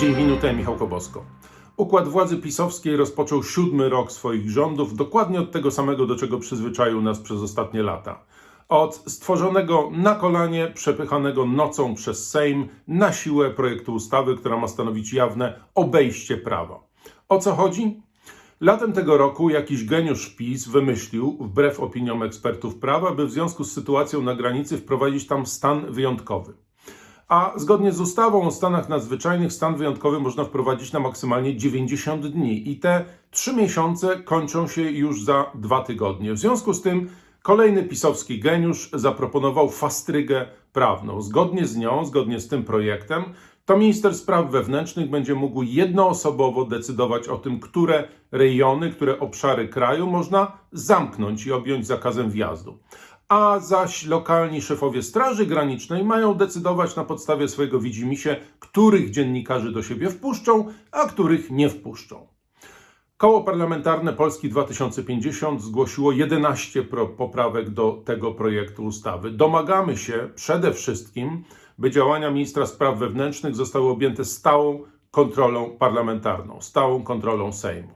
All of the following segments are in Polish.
Dzień minutę, Michał Kobosko. Układ władzy pisowskiej rozpoczął siódmy rok swoich rządów, dokładnie od tego samego, do czego przyzwyczaił nas przez ostatnie lata. Od stworzonego na kolanie, przepychanego nocą przez Sejm na siłę projektu ustawy, która ma stanowić jawne obejście prawa. O co chodzi? Latem tego roku jakiś geniusz PiS wymyślił, wbrew opiniom ekspertów prawa, by w związku z sytuacją na granicy wprowadzić tam stan wyjątkowy. A zgodnie z ustawą o stanach nadzwyczajnych stan wyjątkowy można wprowadzić na maksymalnie 90 dni i te trzy miesiące kończą się już za dwa tygodnie. W związku z tym kolejny pisowski geniusz zaproponował fastrygę prawną. Zgodnie z nią, zgodnie z tym projektem, to minister spraw wewnętrznych będzie mógł jednoosobowo decydować o tym, które rejony, które obszary kraju można zamknąć i objąć zakazem wjazdu a zaś lokalni szefowie Straży Granicznej mają decydować na podstawie swojego widzimisię, których dziennikarzy do siebie wpuszczą, a których nie wpuszczą. Koło Parlamentarne Polski 2050 zgłosiło 11 pro- poprawek do tego projektu ustawy. Domagamy się przede wszystkim, by działania ministra spraw wewnętrznych zostały objęte stałą kontrolą parlamentarną, stałą kontrolą Sejmu.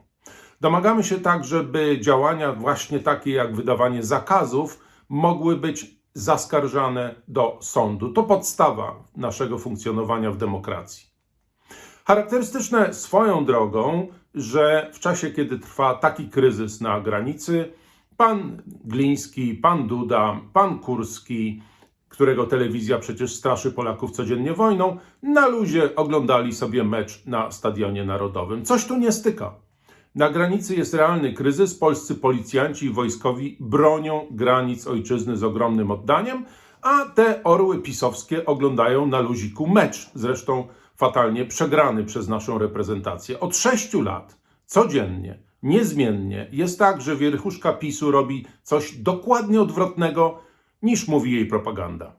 Domagamy się także, by działania właśnie takie jak wydawanie zakazów mogły być zaskarżane do sądu. To podstawa naszego funkcjonowania w demokracji. Charakterystyczne swoją drogą, że w czasie, kiedy trwa taki kryzys na granicy, pan Gliński, pan Duda, pan Kurski, którego telewizja przecież straszy Polaków codziennie wojną, na luzie oglądali sobie mecz na Stadionie Narodowym. Coś tu nie styka. Na granicy jest realny kryzys. Polscy policjanci i wojskowi bronią granic ojczyzny z ogromnym oddaniem, a te orły pisowskie oglądają na luziku mecz, zresztą fatalnie przegrany przez naszą reprezentację. Od sześciu lat, codziennie, niezmiennie jest tak, że wierchuszka PiSu robi coś dokładnie odwrotnego niż mówi jej propaganda.